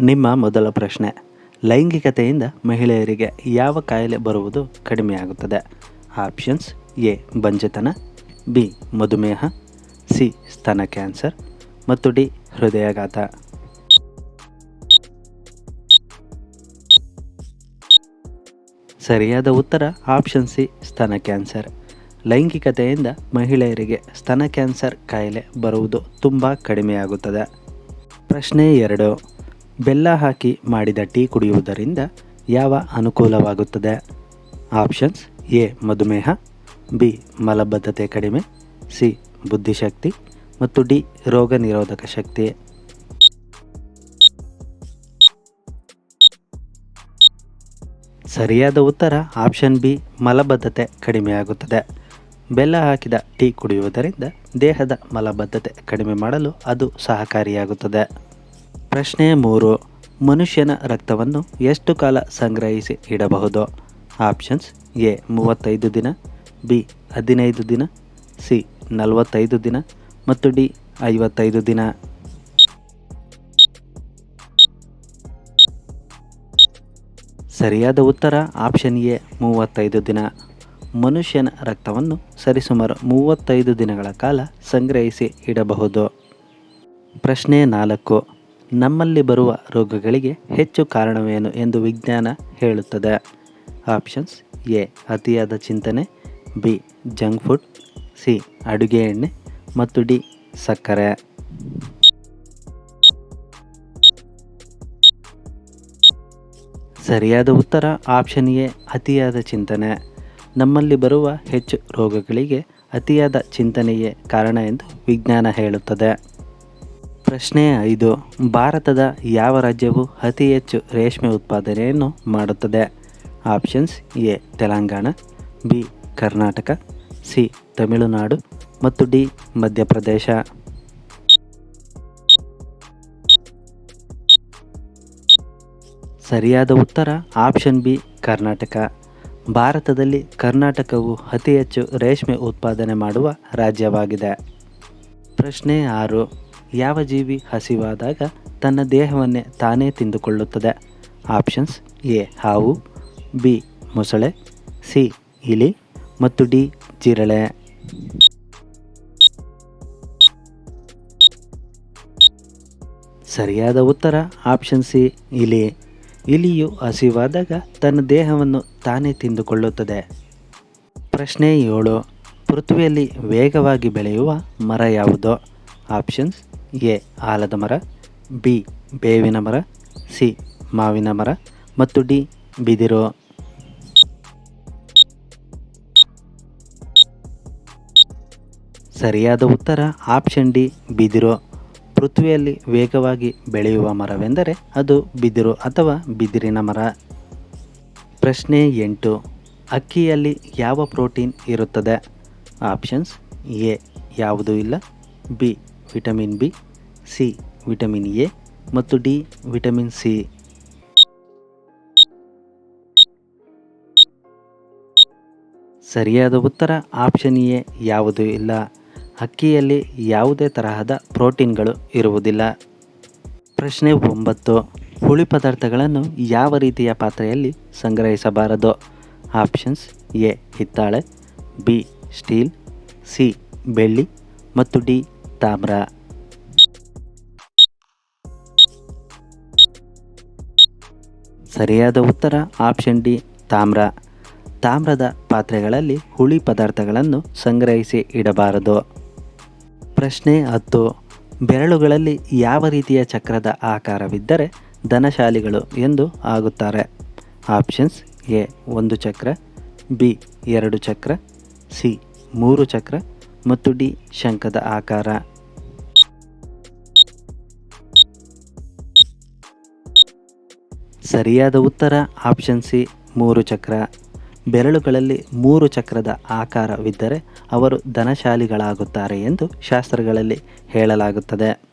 ನಿಮ್ಮ ಮೊದಲ ಪ್ರಶ್ನೆ. ಲೈಂಗಿಕತೆಯಿಂದ ಮಹಿಳೆಯರಿಗೆ ಯಾವ ಕಾಯಿಲೆ ಬರುವುದು ಕಡಿಮೆಯಾಗುತ್ತದೆ? ಆಪ್ಷನ್ಸ್ ಎ, ಬಂಜತನ, ಬಿ, ಮಧುಮೇಹ, ಸಿ, ಸ್ತನ ಕ್ಯಾನ್ಸರ್ ಮತ್ತು ಡಿ, ಹೃದಯಾಘಾತ. ಸರಿಯಾದ ಉತ್ತರ ಆಪ್ಷನ್ ಸಿ, ಸ್ತನ ಕ್ಯಾನ್ಸರ್. ಲೈಂಗಿಕತೆಯಿಂದ ಮಹಿಳೆಯರಿಗೆ ಸ್ತನ ಕ್ಯಾನ್ಸರ್ ಕಾಯಿಲೆ ಬರುವುದು ತುಂಬ ಕಡಿಮೆಯಾಗುತ್ತದೆ. ಪ್ರಶ್ನೆ ಎರಡು. ಬೆಲ್ಲ ಹಾಕಿ ಮಾಡಿದ ಟೀ ಕುಡಿಯುವುದರಿಂದ ಯಾವ ಅನುಕೂಲವಾಗುತ್ತದೆ? ಆಪ್ಷನ್ಸ್ ಎ, ಮಧುಮೇಹ, ಬಿ, ಮಲಬದ್ಧತೆ ಕಡಿಮೆ, ಸಿ, ಬುದ್ಧಿಶಕ್ತಿ ಮತ್ತು ಡಿ, ರೋಗ ನಿರೋಧಕ ಶಕ್ತಿ. ಸರಿಯಾದ ಉತ್ತರ ಆಪ್ಷನ್ ಬಿ, ಮಲಬದ್ಧತೆ ಕಡಿಮೆಯಾಗುತ್ತದೆ ಬೆಲ್ಲ ಹಾಕಿದ ಟೀ ಕುಡಿಯುವುದರಿಂದ ದೇಹದ ಮಲಬದ್ಧತೆ ಕಡಿಮೆ ಮಾಡಲು ಅದು ಸಹಕಾರಿಯಾಗುತ್ತದೆ. ಪ್ರಶ್ನೆ ಮೂರು. ಮನುಷ್ಯನ ರಕ್ತವನ್ನು ಎಷ್ಟು ಕಾಲ ಸಂಗ್ರಹಿಸಿ ಇಡಬಹುದು? ಆಪ್ಷನ್ಸ್ ಎ, ಮೂವತ್ತೈದು ದಿನ, ಬಿ, ಹದಿನೈದು ದಿನ, ಸಿ, ನಲವತ್ತೈದು ದಿನ ಮತ್ತು ಡಿ, ಐವತ್ತೈದು ದಿನ. ಸರಿಯಾದ ಉತ್ತರ ಆಪ್ಷನ್ ಎ, ಮೂವತ್ತೈದು ದಿನ. ಮನುಷ್ಯನ ರಕ್ತವನ್ನು ಸರಿಸುಮಾರು ಮೂವತ್ತೈದು ದಿನಗಳ ಕಾಲ ಸಂಗ್ರಹಿಸಿ ಇಡಬಹುದು. ಪ್ರಶ್ನೆ ನಾಲ್ಕು. ನಮ್ಮಲ್ಲಿ ಬರುವ ರೋಗಗಳಿಗೆ ಹೆಚ್ಚು ಕಾರಣವೇನು ಎಂದು ವಿಜ್ಞಾನ ಹೇಳುತ್ತದೆ. ಆಪ್ಷನ್ಸ್ ಎ, ಅತಿಯಾದ ಚಿಂತನೆ, ಬಿ, ಜಂಕ್ ಫುಡ್, ಸಿ, ಅಡುಗೆ ಎಣ್ಣೆ ಮತ್ತು ಡಿ, ಸಕ್ಕರೆ. ಸರಿಯಾದ ಉತ್ತರ ಆಪ್ಷನ್ ಎ, ಅತಿಯಾದ ಚಿಂತನೆ. ನಮ್ಮಲ್ಲಿ ಬರುವ ಹೆಚ್ಚು ರೋಗಗಳಿಗೆ ಅತಿಯಾದ ಚಿಂತನೆಯೇ ಕಾರಣ ಎಂದು ವಿಜ್ಞಾನ ಹೇಳುತ್ತದೆ. ಪ್ರಶ್ನೆ ಐದು. ಭಾರತದ ಯಾವ ರಾಜ್ಯವು ಅತಿ ಹೆಚ್ಚು ರೇಷ್ಮೆ ಉತ್ಪಾದನೆಯನ್ನು ಮಾಡುತ್ತದೆ? Options A, Telangana, B, Karnataka, C, Tamil Nadu ಮತ್ತು ಡಿ, ಮಧ್ಯಪ್ರದೇಶ. ಸರಿಯಾದ ಉತ್ತರ ಆಪ್ಷನ್ ಬಿ, ಕರ್ನಾಟಕ. ಭಾರತದಲ್ಲಿ ಕರ್ನಾಟಕವು ಅತಿ ಹೆಚ್ಚು ರೇಷ್ಮೆ ಉತ್ಪಾದನೆ ಮಾಡುವ ರಾಜ್ಯವಾಗಿದೆ. ಪ್ರಶ್ನೆ ಆರು. ಯಾವ ಜೀವಿ ಹಸಿವಾದಾಗ ತನ್ನ ದೇಹವನ್ನೇ ತಾನೇ ತಿಂದುಕೊಳ್ಳುತ್ತದೆ? ಆಪ್ಷನ್ಸ್ ಎ, ಹಾವು, ಬಿ, ಮೊಸಳೆ, ಸಿ, ಇಲಿ ಮತ್ತು ಡಿ, ಜಿರಳೆ. ಸರಿಯಾದ ಉತ್ತರ ಆಪ್ಷನ್ ಸಿ, ಇಲಿ. ಇಲಿಯು ಹಸಿವಾದಾಗ ತನ್ನ ದೇಹವನ್ನು ತಾನೇ ತಿಂದುಕೊಳ್ಳುತ್ತದೆ. ಪ್ರಶ್ನೆ ಏಳು, ಪೃಥ್ವಿಯಲ್ಲಿ ವೇಗವಾಗಿ ಬೆಳೆಯುವ ಮರ ಯಾವುದು? ಆಪ್ಷನ್ಸ್ ಎ, ಆಲದ ಮರ, ಬಿ, ಬೇವಿನ ಮರ, ಸಿ, ಮಾವಿನ ಮರ ಮತ್ತು ಡಿ, ಬಿದಿರು. ಸರಿಯಾದ ಉತ್ತರ ಆಪ್ಷನ್ ಡಿ, ಬಿದಿರು. ಪೃಥ್ವಿಯಲ್ಲಿ ವೇಗವಾಗಿ ಬೆಳೆಯುವ ಮರವೆಂದರೆ ಅದು ಬಿದಿರು ಅಥವಾ ಬಿದಿರಿನ ಮರ. ಪ್ರಶ್ನೆ ಎಂಟು, ಅಕ್ಕಿಯಲ್ಲಿ ಯಾವ ಪ್ರೋಟೀನ್ ಇರುತ್ತದೆ? ಆಪ್ಷನ್ಸ್ ಎ, ಯಾವುದೂ ಇಲ್ಲ. B vitamin B, C, vitamin A ಮತ್ತು ಡಿ ವಿಟಮಿನ್ ಸಿ. ಸರಿಯಾದ ಉತ್ತರ ಆಪ್ಷನ್ ಎ ಯಾವುದೂ ಇಲ್ಲ. ಅಕ್ಕಿಯಲ್ಲಿ ಯಾವುದೇ ತರಹದ ಪ್ರೋಟೀನ್ಗಳು ಇರುವುದಿಲ್ಲ. ಪ್ರಶ್ನೆ ಒಂಬತ್ತು, ಹುಳಿ ಪದಾರ್ಥಗಳನ್ನು ಯಾವ ರೀತಿಯ ಪಾತ್ರೆಯಲ್ಲಿ ಸಂಗ್ರಹಿಸಬಾರದು? ಆಪ್ಷನ್ಸ್ ಎ, ಹಿತ್ತಾಳೆ, ಬಿ, ಸ್ಟೀಲ್, ಸಿ, ಬೆಳ್ಳಿ ಮತ್ತು ಡಿ ತಾಮ್ರ. ಸರಿಯಾದ ಉತ್ತರ ಆಪ್ಷನ್ ಡಿ, ತಾಮ್ರ. ತಾಮ್ರದ ಪಾತ್ರೆಗಳಲ್ಲಿ ಹುಳಿ ಪದಾರ್ಥಗಳನ್ನು ಸಂಗ್ರಹಿಸಿ ಇಡಬಾರದು. ಪ್ರಶ್ನೆ ಹತ್ತು. ಬೆರಳುಗಳಲ್ಲಿ ಯಾವ ರೀತಿಯ ಚಕ್ರದ ಆಕಾರವಿದ್ದರೆ ಧನಶಾಲಿಗಳು ಎಂದು ಆಗುತ್ತಾರೆ. ಆಪ್ಷನ್ಸ್ ಎ, ಒಂದು ಚಕ್ರ, ಬಿ, ಎರಡು ಚಕ್ರ, ಸಿ, ಮೂರು ಚಕ್ರ ಮತ್ತು ಡಿ ಶಂಖದ ಆಕಾರ. ಸರಿಯಾದ ಉತ್ತರ, ಆಪ್ಷನ್ ಸಿ, ಮೂರು ಚಕ್ರ. ಬೆರಳುಗಳಲ್ಲಿ ಮೂರು ಚಕ್ರದ ಆಕಾರವಿದ್ದರೆ ಅವರು ಧನಶಾಲಿಗಳಾಗುತ್ತಾರೆ ಎಂದು ಶಾಸ್ತ್ರಗಳಲ್ಲಿ ಹೇಳಲಾಗುತ್ತದೆ.